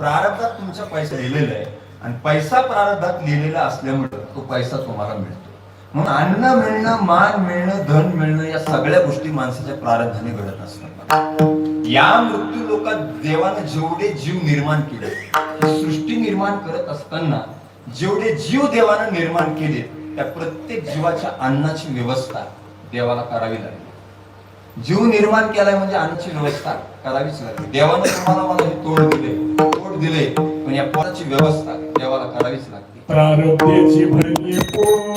प्रारब्धात तुमचा पैसा लिहिलेला आहे आणि पैसा प्रारब्धात लिहिलेला असल्यामुळे तो पैसा तुम्हाला मिळतो. म्हणून अन्न मिळणं मान मिळणं धन मिळणं या सगळ्या गोष्टी माणसाच्या प्रारब्धाने घडत असतात. या मृत्यू लोकात देवानं जेवढे जीव निर्माण केले सृष्टी निर्माण करत असताना जेवढे जीव देवानं निर्माण केले त्या प्रत्येक जीवाच्या अन्नाची व्यवस्था देवाला करावी लागली. जीव निर्माण केलाय म्हणजे अन्नाची व्यवस्था करावीच लागली. देवानं तुम्हाला मला हे तोड दिले दिले. पण या पोटाची व्यवस्था देवाला करावीच लागते. प्रारब्धेची भरली पोट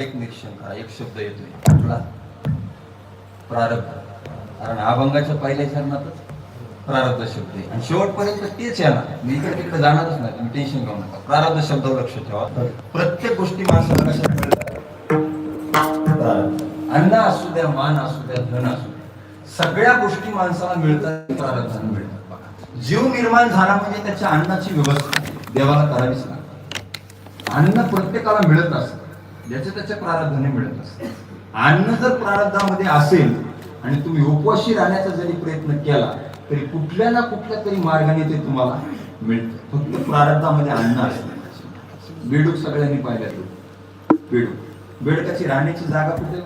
बारीक निरीक्षण करा एक शब्द येतोय कुठला प्रारब्ध. कारण अभंगाच्या पहिल्या चरणातच प्रारब्ध शब्द आहे. आणि शेवटपर्यंत तेच येणार मी इकडे तिकडे जाणारच नाही. तुम्ही टेन्शन घेऊ नका. प्रारब्ध शब्दावर लक्ष ठेवा. प्रत्येक गोष्टी माणसाला कशा मिळतात? अन्न असू द्या मान असू द्या धन असू द्या. सगळ्या गोष्टी माणसाला मिळतात प्रारब्धाने मिळतात. बघा. जीव निर्माण झाला म्हणजे त्याच्या अन्नाची व्यवस्था. देवाला करावीच लागते. अन्न प्रत्येकाला मिळत असत. ज्याच्या त्याच्या प्रारब्धाने मिळत असत. अन्न जर प्रारब्धामध्ये असेल आणि तुम्ही उपवाशी राहण्याचा जरी प्रयत्न केला तरी कुठल्या ना कुठल्या तरी मार्गाने ते तुम्हाला मिळतं. फक्त प्रारब्धामध्ये अन्न असतं. बेडूक सगळ्यांनी पाहिल्या तू बेडूक. बेडकाची राहण्याची जागा कुठे?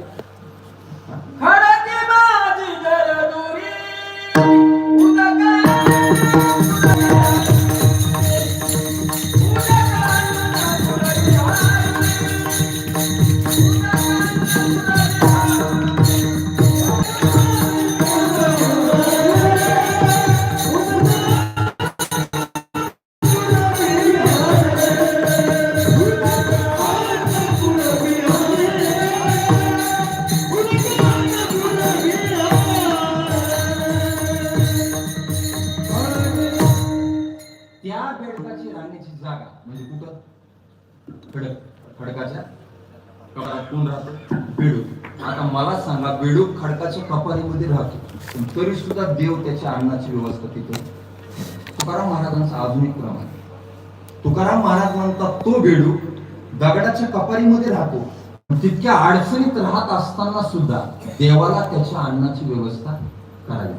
बेडकाची राहण्याची जागा म्हणजे कुठं? खडक खडकाच्या कपारात कोण राहतो? बेडूक. आता मला सांगा बेडूक खडकाच्या कपारीमध्ये राहतो. तरी सुद्धा देव त्याच्या अन्नाची व्यवस्था तिथे. तुकाराम महाराजांचा आधुनिक क्रम आहे तुकाराम महाराज म्हणतात तो बेडूक दगडाच्या कपारीमध्ये राहतो. तितक्या अडचणीत राहत असताना सुद्धा देवाला त्याच्या अन्नाची व्यवस्था करावी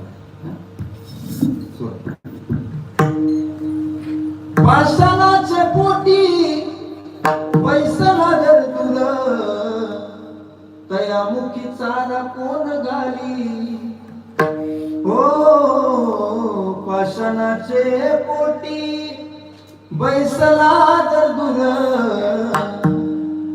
हं? पोटी पैसा जर तुला. तया मुखी चारा कोण गाली हो उपासनाचे पोटी बैसला जर दुर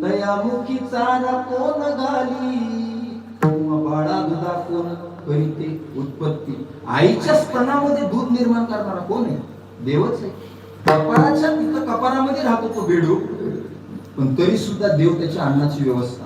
तयामुखी चारा कोण घाली? हो, बाळा दुधा कोण करीते उत्पत्ती? आईच्या स्तनामध्ये दूध निर्माण करणारा कोण आहे? देवच आहे. कपाराच्या तिथं कपारामध्ये राहतो तो बेडू पण तरी सुद्धा देव त्याच्या अन्नाची व्यवस्था.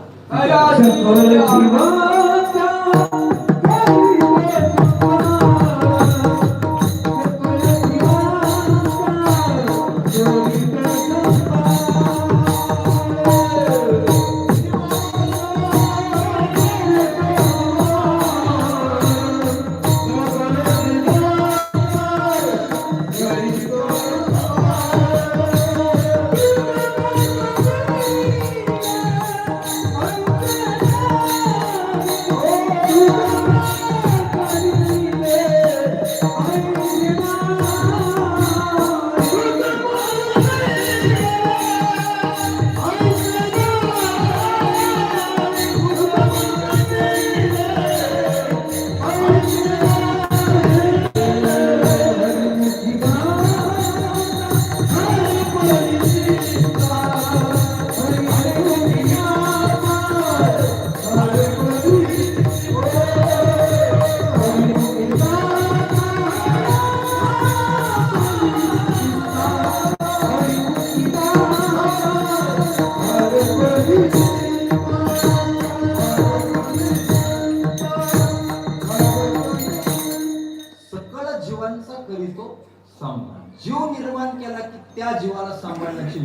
जीवांचा करीतो सांभाळ. जीव निर्माण केला की त्या जीवाला सांभाळण्याची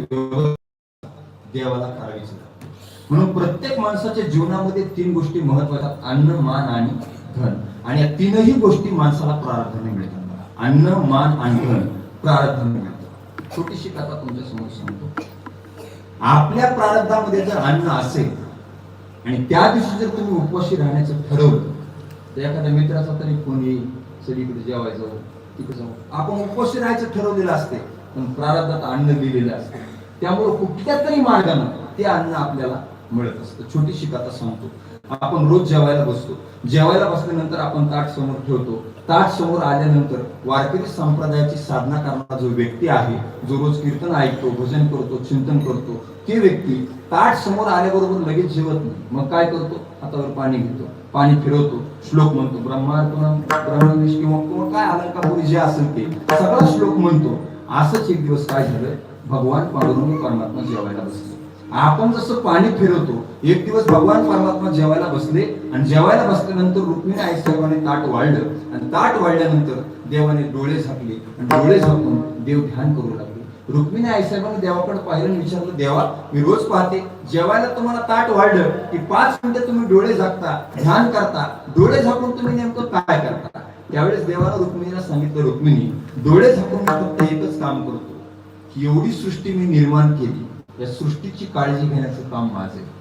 देवाला करावीच म्हणून प्रत्येक माणसाच्या जीवनामध्ये तीन गोष्टी महत्त्वाच्या अन्न मान आणि धन. आणि या तीनही गोष्टी माणसाला प्रार्थने मिळतात. अन्न मान आणि धन प्रार्थने मिळतात छोटीशी कथा तुमच्यासमोर सांगतो. आपल्या प्रारब्धामध्ये जर अन्न असेल आणि त्या दिवशी जर तुम्ही उपवाशी राहण्याचं ठरवलं तर एखाद्या मित्राचा तरी कोणी सगळीकडे जेवायचं. तिथे जाऊ आपण उपवासी राहायचं ठरवलेलं असते पण प्रारब्धात अन्न लिहिलेलं असते. त्यामुळे कुठल्या तरी मार्गानं ते अन्न आपल्याला मिळत असतं. छोटीशी कथा सांगतो. आपण रोज जेवायला बसतो. जेवायला बसल्यानंतर आपण ताट समोर ठेवतो. ताट समोर आल्यानंतर वारकरी संप्रदायाची साधना करणारा जो व्यक्ती आहे जो रोज कीर्तन ऐकतो भजन करतो चिंतन करतो ती व्यक्ती ताट समोर आल्याबरोबर लगेच जेवत नाही. मग काय करतो? हातावर पाणी घेतो. पाणी फिरवतो. श्लोक म्हणतो. ब्रह्मार्पणम ब्रह्मविष किंवा किंवा काय अलंकापुरी जे असेल ते? सगळा श्लोक म्हणतो. असंच एक दिवस काय झालं? भगवान पांडुरंग परमात्मा जेवायला बसले. आपण जसं पाणी फिरवतो एक दिवस भगवान परमात्मा जेवायला बसले आणि जेवायला बसल्यानंतर रुक्मिणी आई सर्वांनी ताट वाढलं. आणि ताट वाढल्यानंतर देवाने डोळे झाकले. आणि डोळे झाकून देव ध्यान करू लागले. रुक्मिणी आई साहेबांनी देवाकडे पाहिलं आणि विचारलं देवा मी रोज पाहते. जेवायला तुम्हाला ताट वाढलं की पाच मिनिटं तुम्ही डोळे झाकता ध्यान करता. डोळे झाकून तुम्ही नेमकं काय करता? त्यावेळेस देवाला रुक्मिणीला सांगितलं रुक्मिणी डोळे झाकून फक्त एकच काम करतो. की एवढी सृष्टी मी निर्माण केली. या सृष्टीची काळजी घेण्याचं काम माझे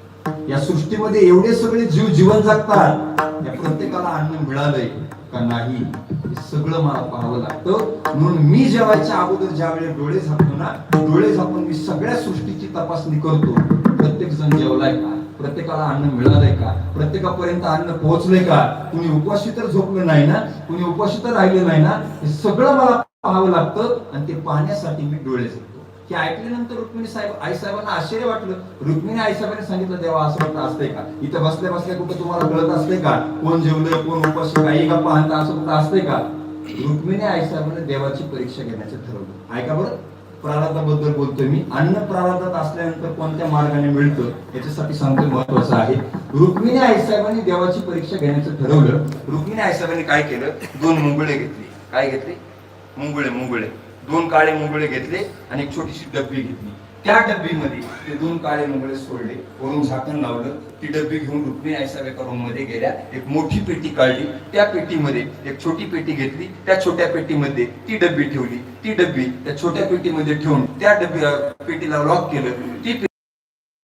या सृष्टीमध्ये एवढे सगळे जीव जीवन जगतात या प्रत्येकाला अन्न मिळालंय का नाही हे सगळं मला पाहावं लागतं. म्हणून मी जेवायच्या अगोदर ज्या वेळेस डोळे झाकतो ना डोळे झाकून मी सगळ्या सृष्टीची तपासणी करतो. प्रत्येक जण जेवलाय का? प्रत्येकाला अन्न मिळालंय का? प्रत्येकापर्यंत अन्न पोहोचलंय का? कुणी उपवाशी तर झोपलं नाही ना? कुणी उपवाशी तर राहिलं नाही ना? हे सगळं मला पाहावं लागतं आणि ते पाहण्यासाठी मी डोळे झाकतो. हे ऐकल्यानंतर रुक्मिणी साहेब आई साहेबांना आश्चर्य वाटलं. रुक्मिणी आई साहेबांनी सांगितलं देवा असं वाटतं असतंय का? इथं बसल्या बसल्या कुठं तुम्हाला कळत असतंय का? कोण जेवलंय कोण उपास काही का पाहता असं कुठं असतंय का? रुक्मिणी आई साहेबांनी देवाची परीक्षा घेण्याचं ठरवलं. ऐका बरं प्रारब्धाबद्दल बोलतोय मी. अन्न प्रारब्धात असल्यानंतर कोणत्या मार्गाने मिळतं याच्यासाठी सांगतो महत्वाचं आहे. रुक्मिणी आई साहेबांनी देवाची परीक्षा घेण्याचं ठरवलं. रुक्मिणी आई साहेबांनी काय केलं? दोन मुंगळे घेतली. काय घेतले? मुंगळे मुंगळे. दोन काळे मुंगळे घेतले आणि एक छोटीशी डब्बी घेतली. त्या डब्बीमध्ये ते दोन काळे मुंगळे सोडले. वरून झाकण लावलं. ती डब्बी घेऊन रुक्मिणी आईसाहेब एका रूममध्ये गेल्या. एक मोठी पेटी काढली. त्या पेटीमध्ये एक छोटी पेटी घेतली. त्या छोट्या पेटीमध्ये ती डब्बी ठेवली. ती डब्बी त्या छोट्या पेटीमध्ये ठेवून त्या डब्बी पेटीला लॉक केलं. ती